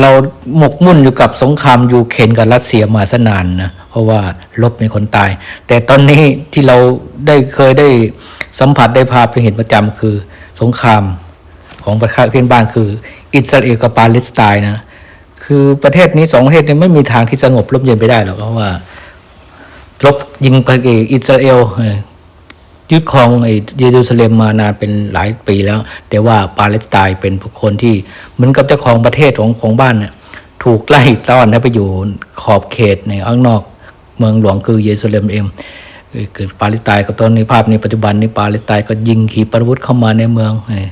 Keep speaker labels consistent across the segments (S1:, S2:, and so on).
S1: เราหมกมุ่นอยู่กับสงครามยูเครนกับรัสเซียมาสนานนะเพราะว่าลบมีคนตาย แต่ตอนนี้ที่เราได้เคยได้สัมผัสได้ภาพไปเห็นประจำคือสงครามของประเทศเพื่อนบ้านคืออิสราเอลกับปาเลสไตน์นะคือประเทศนี้สองประเทศนี้ไม่มีทางที่สงบร่มเย็นไปได้หรอกเพราะว่ารบยิงไปอิสราเอล ยึดครองไอ้เยรูซาเล็มมานานเป็นหลายปีแล้ว แต่ว่าปาเลสไตน์เป็นบุคคลที่เหมือนกับเจ้าของประเทศของของบ้านเนี่ยถูกไล่ต้อนให้ไปอยู่ขอบเขตในข้างนอก เมืองหลวงคือเยรูซาเล็มเองเอ่อเกิดปาเลสไตน์ก็ตอนนี้ภาพในปัจจุบันนี้ปาเลสไตน์ก็ยิงขีปนาวุธเข้ามาในเมืองเอ่อ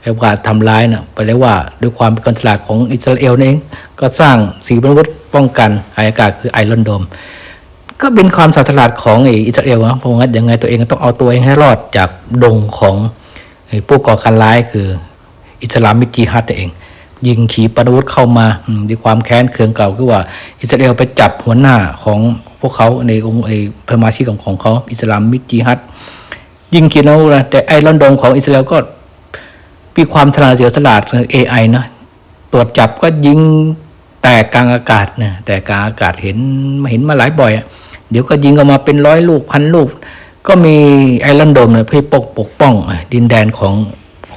S1: แค่ว่าทำร้ายนะไปได้ว่าด้วยความเป็นการฉลาดของอิสราเอลเองก็สร้างสีบรรวุธป้องกันอายอากาศคือไอรอนโดม ก็เป็นความฉลาดของอิสราเอลนะเพราะงั้นยังไงตัวเองต้องเอาตัวเองให้รอดจากดงของผู้ก่อการร้ายคืออิสลามมิจิฮัดเอง ยิงขีปนาวุธเข้ามาด้วยความแค้นเคืองเก่าคือว่า อิสราเอลไปจับหัวหน้าของพวกเขาในองค์ไอ้พมาชิกของของเขาอิสลามมิจิฮัดยิงขีปนาวุธนะแต่ไอรอนดมของอิสราเอลก็มีความฉลาดเสียวฉลาด AI เนะตรวจจับก็ยิงแตกกลางอากาศนะแต่กลางอากาศเห็นเห็นมาหลายบ่อยอะ เดี๋ยวก็ยิงออกมาเป็นร้อยลูกพันลูก ก็มีไอรอนโดมเนี่ยเพื่อปกปกป้อง ดินแดนของ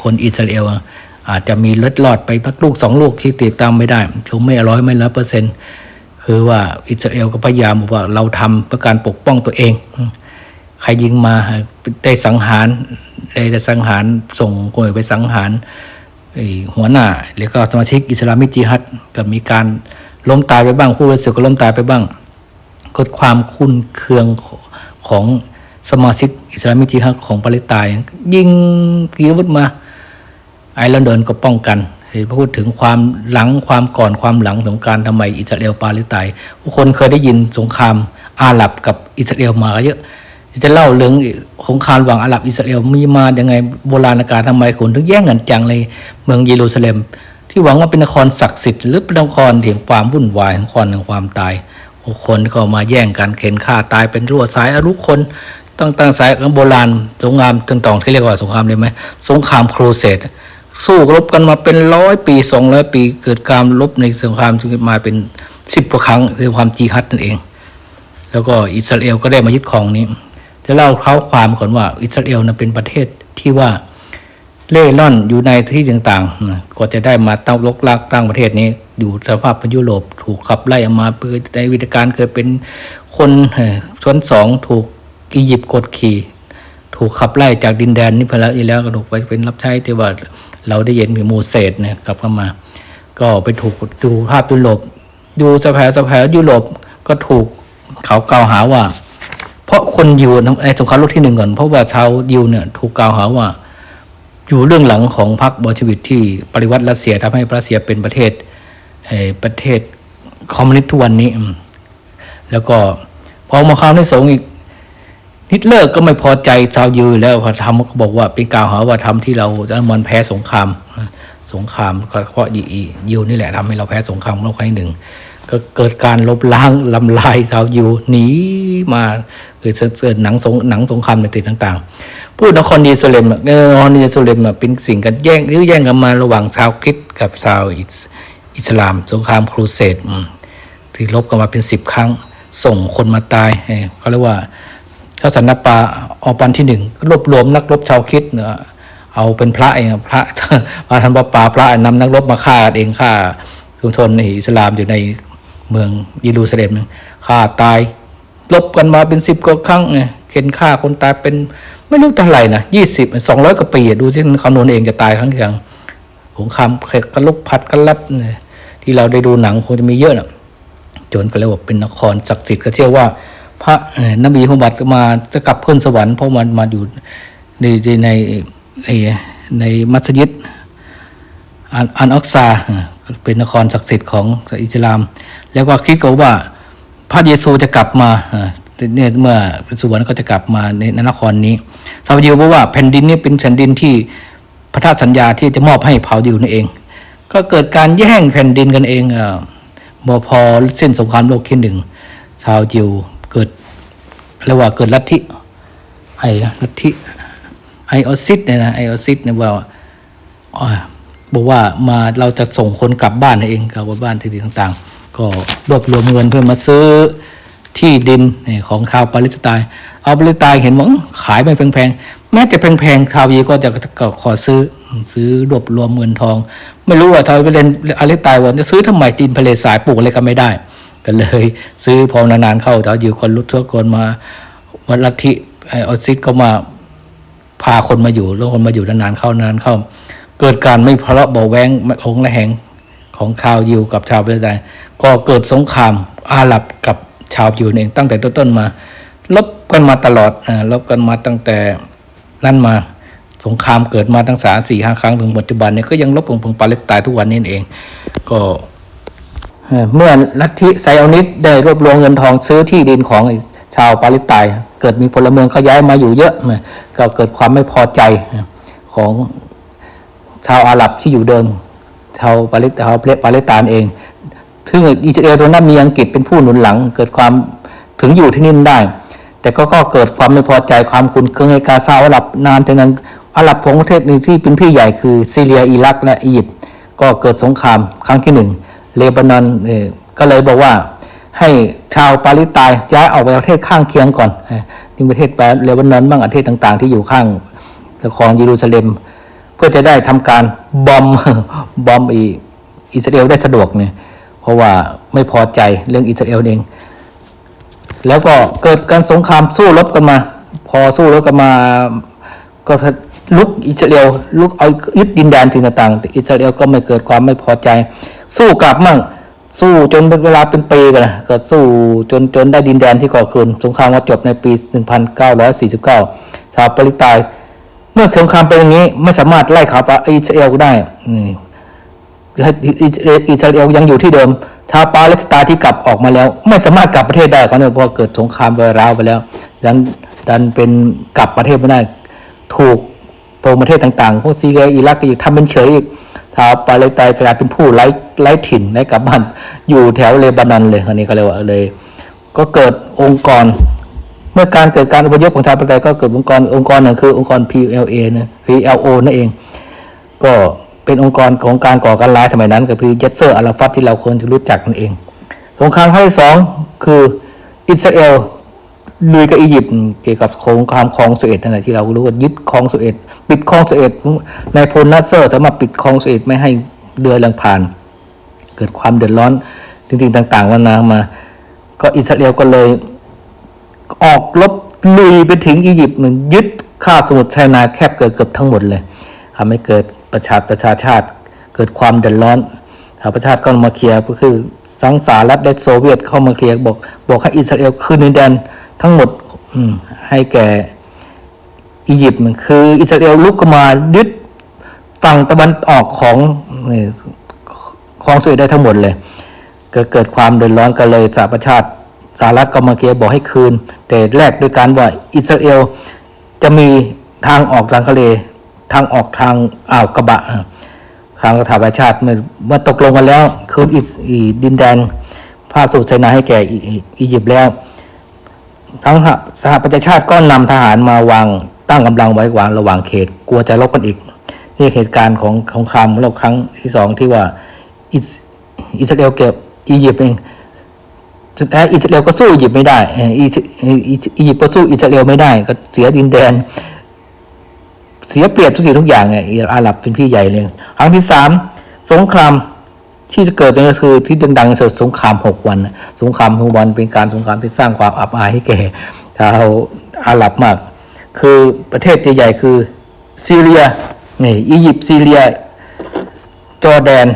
S1: คนอิสราเอลอะอาจจะมีเล็ดลอดไปพักลูกสองลูกที่ติดตามไม่ได้คงไม่ร้อยไม่ร้อยเปอร์เซ็นต์คือว่าอิสราเอลก็พยายามบอกว่าเราทำเพื่อการปกป้องตัวเอง ใครยิงมาได้สังหารได้สังหารส่งคนไปสังหารหัวหน้าแล้วก็สมาชิกอิสลามิจิฮัดก็มีการล้มตายไปบ้างผู้บริสุทธิ์ก็ล้มตายไปบ้าง กดความคุ้นเคืองของสมาชิกอิสลามิจิฮัดของปาเลสไตน์ยิงกีอาวุธมา ไอร์แลนด์เดินก็ป้องกันเห็นพูดถึงความหลังความก่อนความหลังของการทำไมอิสราเอลปาเลสไตน์ผู้คนเคยได้ยินสงครามอาหรับกับอิสราเอลมาเยอะจะเล่าเรื่องสงครามระหว่างอาหรับอิสราเอลมีมายังไงโบราณกาลทำไมคนถึงแย่งกันจังเลยเมืองเยรูซาเล็ม ที่หวังว่าเป็นนครศักดิ์สิทธิ์หรือเป็นนครแห่งความวุ่นวายนครแห่งความตาย คนก็มาแย่งกันเข็นฆ่าตายเป็นรั่วสายอรุคนตั้งตั้งสายโบราณสงครามต่างๆที่เรียกว่าสงครามเลยไหมสงครามครูเสดสู้รบกันมาเป็นร้อยปีสองร้อยปี เกิดการรบในสงครามจึงมาเป็นสิบกว่าครั้งคือความจีฮัดนั่นเอง แล้วก็อิสราเอลก็ได้มายึดครองนี้จะเล่าเขาความก่อนว่าอิสราเอลนะเป็นประเทศที่ว่า เล่ร่อนอยู่ในที่ต่างๆก็จะได้มาตั้งลกลากตั้งประเทศนี้ อยู่สภาพเป็นยุโรปถูกขับไล่ออกมาเพื่อในวิธีการเคยเป็นคนชนสองถูกอียิปต์กดขี่ ถูกขับไล่จากดินแดนนี้ไปแล้วอีกแล้วก็ถูกไปเป็นรับใช้ที่ว่าเราได้เห็นมีโมเสสเนี่ยกลับเข้ามา ก็ไปถูกดูภาพยุโรปดูสภาสภายุโรปก็ถูกเขากล่าวหาว่า เพราะคนยิวนสงครามโลกที่หนึ่งก่อนเพราะว่าชาวยิวเนี่ยถูกกล่าวหาว่า อยู่เรื่องหลังของพรรคบอลชวิกที่ปริวัติรัสเซียทำให้รัสเซียเป็นประเทศประเทศคอมมิวนิสต์ทุกวันนี้ แล้วก็พอมาคราวที่สองอีกฮิตเลอร์ก็ไม่พอใจชาวยิวแล้วพอทำก็บอกว่าเป็นกล่าวหาว่าทำที่เราจะมันแพ้สงครามสงครามเพราะยิวนี่แหละทำให้เราแพ้สงครามโลกครั้งที่หนึ่ง ก็เกิดการลบล้างลำลายชาวยิวหนีมาคือเกิดหนังสงหนังสงครามในติดต่าง ๆ พูดนครเยรูซาเล็มอะเออนครเยรูซาเล็มเป็นสิ่งกันแย่งยื้อแย่งกันมาระหว่างชาวคริสต์กับชาวอิสลาม สงครามครูเสดที่ลบกันมาเป็นสิบครั้ง ส่งคนมาตายเขาเรียกว่าถ้าสันนปาออปันที่หนึ่งรวบรวมนักรบชาวคิดเนอะเอาเป็นพระเองพระมาทำประปาพระนำนักรบมาฆ่าเองฆ่าชุมชนในอิสลามอยู่ใน เมืองเยรูซาเล็มนึงฆ่าตายลบกันมาเป็นสิบกว่าครั้งเนี่ยเข็นฆ่าคนตายเป็นไม่รู้เท่าไหร่นะยี่สิบสองร้อยกว่าปีดูสิคำนวณเองจะตายครั้งเดียวสงครามเข็ดกันลุกพัดกันลับเนี่ยที่เราได้ดูหนังคงจะมีเยอะนะจนก็เลยว่าเป็นนครศักดิ์สิทธิ์ก็เชื่อว่า พระนบีมุฮัมมัดมาจะกลับขึ้นสวรรค์เพราะมันมาอยู่ในในในในในมัสยิดอันอันอักซา เป็นนครศักดิ์สิทธิ์ของอิสลาม แล้วก็คิดก็ว่าพระเยซูจะกลับมาเนี่ยเมื่อเป็นสวรรค์ก็จะกลับมาในนครนี้ซาบยิวบอกว่าแผ่นดินนี้เป็นแผ่นดินที่พระธาตุสัญญาที่จะมอบให้เผายิวนั่นเอง ก็เกิดการแย่งแผ่นดินกันเองเอ่อมพอสิ้นสงครามโลกที่หนึ่งชาวจิวเกิดเรียกว่าเกิดลัทธิไอ้ลัทธิไอออซิสเนี่ยนะไอออซิสเนี่ยว่า บอกว่ามาเราจะส่งคนกลับบ้านเองกลับบ้านที่ดินต่างๆ ก็รวบรวมเงินเพื่อมาซื้อที่ดินของชาวปาเลสไตน์เอาปาเลสไตน์เห็นว่าอื้อขายไม่แพงๆแม้จะแพงๆชาวยีก็จะก็ขอซื้อซื้อรวบรวมเงินทอง ไม่รู้ว่าชาวปาเลสไตน์ว่าจะซื้อทำไมดินทะเลสายปลูกอะไรก็ไม่ได้ก็เลยซื้อพอนานๆเข้าชาวยิวคนรุดทุกคนมาวันลัทธิไอออซิสก็มาพาคนมาอยู่แล้วคนมาอยู่นานๆเข้านานเข้า เกิดการไม่ทะเลาะเบาแวงหงระแหงของชาวยิวกับชาวปาเลสไตน์ก็เกิดสงครามอาหรับกับชาวยิวเองตั้งแต่ต้นๆมาลบกันมาตลอดอ่าลบกันมาตั้งแต่นั้นมาสงครามเกิดมาตั้งสามสี่ห้าครั้งถึงปัจจุบันเนี่ยก็ยังลบของปาเลสไตน์ทุกวันนี้เอง ก็เมื่อลัทธิไซออนิสได้รวบรวมเงินทองซื้อที่ดินของชาวปาเลสไตน์เกิดมีพลเมืองเขาย้ายมาอยู่เยอะเนี่ยก็เกิดความไม่พอใจของ ชาวอาหรับที่อยู่เดิม ชาวปาเลสชาวปาเลสไตน์เอง ซึ่งอิสราเอลตรงนั้นมีอังกฤษเป็นผู้หนุนหลัง เกิดความถึงอยู่ที่นี่ได้ แต่ก็ก็เกิดความไม่พอใจความขุนเคืองในกาซาอาหรับนานถึงนั้นอาหรับของประเทศนี้ที่เป็นพี่ใหญ่คือซีเรียอิรักและอียิปต์ก็เกิดสงครามครั้งที่หนึ่งเลบานอนก็เลยบอกว่าให้ชาวปาเลสไตน์ย้ายออกไปประเทศข้างเคียงก่อนที่ประเทศแปเลบานอนบ้างประเทศต่าง ๆ ที่อยู่ข้างของเยรูซาเล็ม พื่อจะได้ทำการบอมบอมอีอิสราเอลได้สะดวกเนี่ยเพราะว่าไม่พอใจเรื่องอิสราเอลเอง แล้วก็เกิดการสงครามสู้รบกันมา พอสู้รบกันมา ก็ลุกอิสราเอลลุกเอายึดดินแดนสิ่งต่างๆอิสราเอลก็ไม่เกิดความไม่พอใจ สู้กลับมั่งสู้จนเป็นเวลาเป็นปีกันนะก็สู้จนจนได้ดินแดนที่ก่อคืนสงครามก็จบในปี 1949 ชาวปาเลสไตน์ เมื่อสงครามเป็นอย่างนี้ไม่สามารถไล่ข่าวปาอิสราเอลได้นี่อิสราเอลยังอยู่ที่เดิมชาวปาเลสไตน์ที่กลับออกมาแล้ว ไม่สามารถกลับประเทศได้เขาเนี่ยเพราะเกิดสงครามไปร้าวไปแล้วดันดันเป็นกลับประเทศไม่ได้ ถูกโปรประเทศต่างๆพวกซีเรียอิรักอีกทำเป็นเฉยอีกชาวปาเลสไตน์กลายเป็นผู้ไร้ไร้ถิ่นไร้กลับบ้านอยู่แถวเลบานอนเลยอันนี้ก็เลยว่าเลย ก็เกิดองค์กร เมื่อการเกิดการอพยพของชาวปาเลสไตน์ก็เกิดองค์กรองค์กรหนึ่งคือองค์กร PLA นะ PLO นั่นเอง ก็เป็นองค์กรของการก่อการร้ายสมัยนั้น ก็คือเยสเซอร์อาราฟัตที่เราควรจะรู้จักนั่นเอง สงครามครั้งที่สองคืออิสราเอลลุยกับอียิปต์เกี่ยวกับสงครามคลองสุเอตนั่นแหละที่เรารู้ว่ายึดคลองสุเอตปิดคลองสุเอตในายพลนัสเซอร์สามารถปิดคลองสุเอตไม่ให้เรือเลังผ่าน เกิดความเดือดร้อนจริงๆต่าง ๆวันนามา ก็อิสราเอลก็เลย ออกรบลุยไปถึงอียิปต์มันยึดข้าสมุทรไซนาแคบเกิดเกือบทั้งหมดเลยทำให้เกิดประชาประชาชาติเกิดความเดือดร้อนสหประชาชาติก็มาเคลียร์ก็คือสังสารัฐและโซเวียตเข้ามาเคลียร์บอกบอกให้อิสราเอลคืนดินแดนทั้งหมดอืให้แก่อียิปต์มันคืออิสราเอลลุกขึ้นมายึดฝั่งตะวันออกของของสุเอตได้ทั้งหมดเลย ก็เกิดความเดือดร้อนกันเลยสหประชาชาติ สหรัฐก็มาเกียบอกให้คืน แต่แรกด้วยการว่าอิสราเอลจะมีทางออกทางทะเล ทางออกทางอ่าวกระบะทางสหประชาติเมื่อเมื่อตกลงกันแล้ว คืนอิสดินแดนภาคสุดไซนาให้แก่อียิปต์แล้ว ทั้งสหประชาชาติก็นำทหารมาวางตั้งกำลังไว้วางระหว่างเขต กลัวจะลบกันอีก นี่เหตุการณ์ของของคำรอบครั้งที่สองที่ว่าอิสราเอลเก็บอียิปต์เอง สุดท้ายอิสราเอลก็สู้อียิปต์ไม่ได้อียิปต์ก็สู้อิสราเอลไม่ได้ ก็เสียดินแดน เสียเปรียบทุกสิ่งทุกอย่างไงอาหรับเป็นพี่ใหญ่เลยครั้งที่สามสงครามที่จะเกิดเนี่ยก็คือที่ดังๆสุดสงครามหกวัน สงครามหกวันเป็นการสงครามที่สร้างความอับอายให้แก่ชาวอาหรับมาก คือประเทศใหญ่ๆคือซีเรียนี่อียิปต์ซีเรียจอร์แดน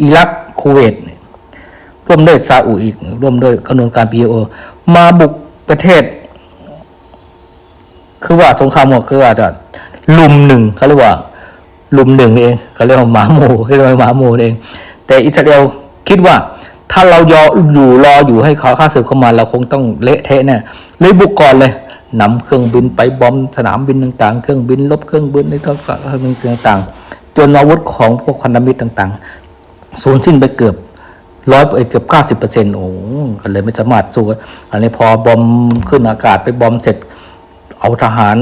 S1: อิรักคูเวต ร่วมด้วยซาอุอีก ร่วมด้วยกำนวนการพีโอมาบุกประเทศ คือว่าสงครามหมดคืออาจจะลุมหนึ่งเขาเรียกว่าลุมหนึ่งเองเขาเรียกว่าหมาหมูเขาเรียกว่าหมาหมูนี่เอง แต่อิสราเอลคิดว่า ถ้าเรายออยู่รออยู่ให้เขาฆ่าศึกเข้ามาเราคงต้องเละเทะแน่เลยบุกก่อนเลยนำเครื่องบินไปบอมสนามบินต่างๆ เครื่องบินลบเครื่องบินในต่างๆ จนอาวุธของพวกพันธมิตต่างๆ สูญสิ้นไปเกือบ ร้อยเกือบเก้าสิบเปอร์เซ็นต์โอ้ก็เลยไม่สามารถสู้อันนี้พอบอมขึ้นอากาศไปบอมเสร็จ เอาทหาร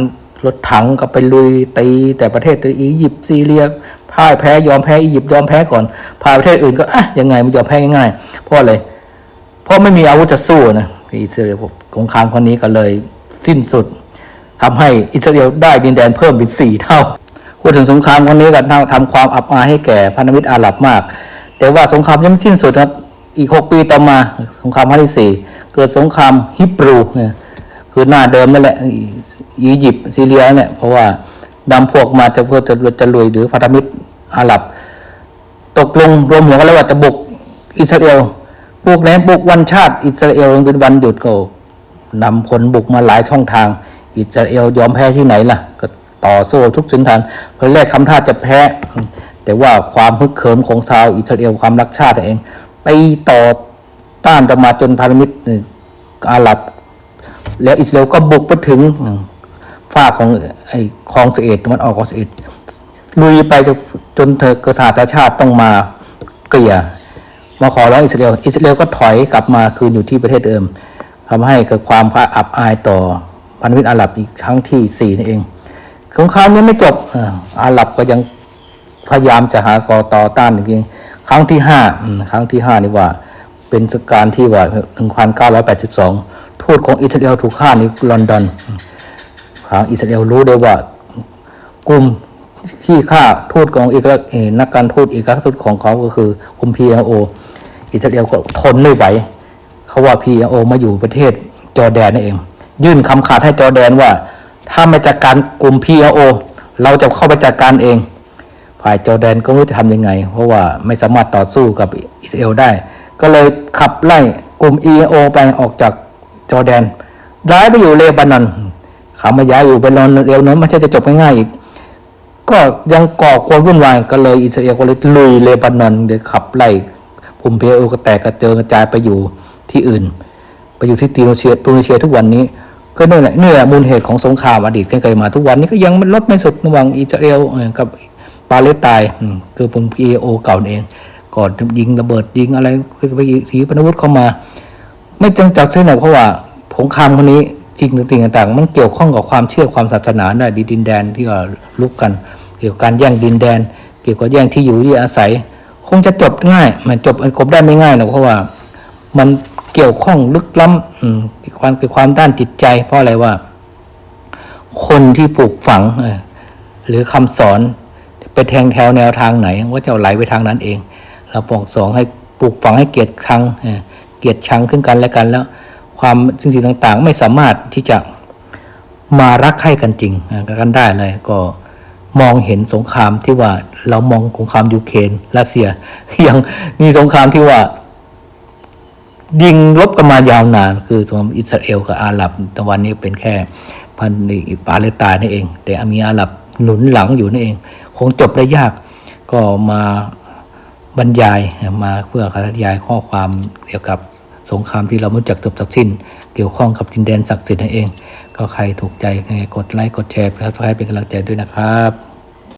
S1: รถถังก็ไปลุยตีแต่ประเทศอียิปต์ซีเรียพ่ายแพ้ยอมแพ้อียิปต์ยอมแพ้ก่อนพาประเทศอื่นก็อะยังไงมันยอมแพ้ง่ายๆเพราะอะไรเพราะไม่มีอาวุธจะสู้นะอิสราเอลสงครามครั้งนี้ก็เลยสิ้นสุดทำให้อิสราเอลได้ดินแดนเพิ่มเป็นสี่เท่าพูดถึงสงครามครั้งนี้ก็ทำความอับอายให้แก่พันธมิตรอาหรับมาก แต่ว่าสงครามยังไม่สิ้นสุดครับ อีกหกปีต่อมาสงครามครั้งที่สี่เกิดสงครามฮิบรูเนี่ยคือหน้าเดิมนั่นแหละอียิปต์ซีเรียเนี่ยเพราะว่านำพวกมาจะเพื่อจะจะลุยหรือพันธมิตรอาหรับ ตกลงรวมหัวกันแล้วว่าจะบุกอิสราเอลบุกแหนบุกวันชาติ อิสราเอลเป็นวันหยุดก็นำผลบุกมาหลายช่องทาง อิสราเอลยอมแพ้ที่ไหนล่ะ ก็ต่อสู้ทุกสินทานเพอแรกทำท่าจะแพ้ แต่ว่าความฮึกเหิมของชาวอิสราเอลความรักชาติเองไปต่อต้านประมาจนพันธมิตรอาหรับ แล้วอิสราเอลก็บุกไปถึงฝ้าของไอ้คลองสเอตมันออกของสเอตลุยไปจนเธอกษัตริย์ชาติต้องมาเกลี่ยมาขอร้องอิสราเอลอิสราเอลก็ถอยกลับมาคืนอยู่ที่ประเทศเดิมทำให้เกิดความอับอายต่อพันธมิตรอาหรับอีกครั้งที่สี่นี่นเองสงครามนี้ไม่จบอาหรับก็ยัง พยายามจะหากอต่อต้านจริงครั้งที่ห้าครั้งที่ห้านี่ว่า เป็นสการที่ว่าหนึ่งพันเก้าร้อยแปดสิบสองทูตของอิสราเอลถูกฆ่าในลอนดอนทางอิสราเอลรู้ได้ว่ากลุ่มที่ฆ่าทูตของอกลักนักการทูตเอกอัครราชทูตของเขาก็คือกลุ่ม PLO อิสราเอลก็ทนไม่ไหวเขาว่า PLO มาอยู่ประเทศจอแดนนั่นเอง ยื่นคำขาดให้จอแดนว่า ถ้าไม่จัดการกลุ่ม PLO เราจะเข้าไปจัดการเอง ฝ่ายจอร์แดนก็ไม่รู้จะทำยังไง เพราะว่าไม่สามารถต่อสู้กับอิสราเอลได้ ก็เลยขับไล่กลุ่ม EAO ไปออกจากจอร์แดนย้ายไปอยู่เลบานอนเขามาย้ายอยู่เลบนอนเร็วนั้นไม่ใช่จะจบง่ายๆอีก ก็ยังก่อกวนวุ่นวายก็เลยอิสราเอลก็เลยลุยเลบานอนเดี๋ยวขับไล่กลุ่ม PLO ก็แตกกระเจิงกระจายไปอยู่ที่อื่น ไปอยู่ที่ตูนิเซียตูนิเซียทุกวันนี้ก็นี่แหละนี่แหละมูลเหตุของสงครามอดีตเคยมาทุกวันนี้ก็ยังลดไม่สุดระหว่างอิสราเอลกับาเลสไตน์คือปุ่ม PAO เก่าเอง ก่อนยิงระเบิดยิงอะไรไปถีปนวุธเข้ามา ไม่จังจักเส้นหรอกเพราะว่าสงครามคนนี้จริงต่างต่างๆมันเกี่ยวข้องกับความเชื่อความศาสนาได้ดินแดนที่ว่าลุกกัน เกี่ยวกับการแย่งดินแดน เกี่ยวกับแย่งที่อยู่ที่อาศัย คงจะจบง่าย มันจบมันจบได้ไม่ง่ายหรอกเพราะว่ามันเกี่ยวข้องลึกล้ำความคือความด้านจิตใจ เพราะอะไรว่า คนที่ปลูกฝังหรือคำสอน ไปแทงแถวแนวทางไหน ว่าจะไหลไปทางนั้นเอง เราปองสองให้ปลูกฝังให้เกียรติชังเกียรติชังขึ้นกันและกันแล้ว ความสิ่งต่างๆ ไม่สามารถที่จะมารักใคร่กันจริงกันได้เลยก็มองเห็นสงครามที่ว่าเรามองสงครามยูเครนรัสเซียยังมีสงครามที่ว่ายิงรบกันมายาวนาน คือสงครามอิสราเอลกับอาหรับตะวันนี้เป็นแค่พันธุ์ปาเลสไตน์นี่เอง แต่มีอาหรับหนุนหลังอยู่นี่เอง คงจบได้ยากก็มาบรรยายมาเพื่อขยายข้อความเกี่ยวกับสงครามที่เราไม่รู้จักจบสักสิ้น เกี่ยวข้องกับดินแดนศักดิ์สิทธิ์นั่นเอง ก็ใครถูกใจไงกดไลค์กดแชร์เพื่อให้เป็นกำลังใจด้วยนะครับ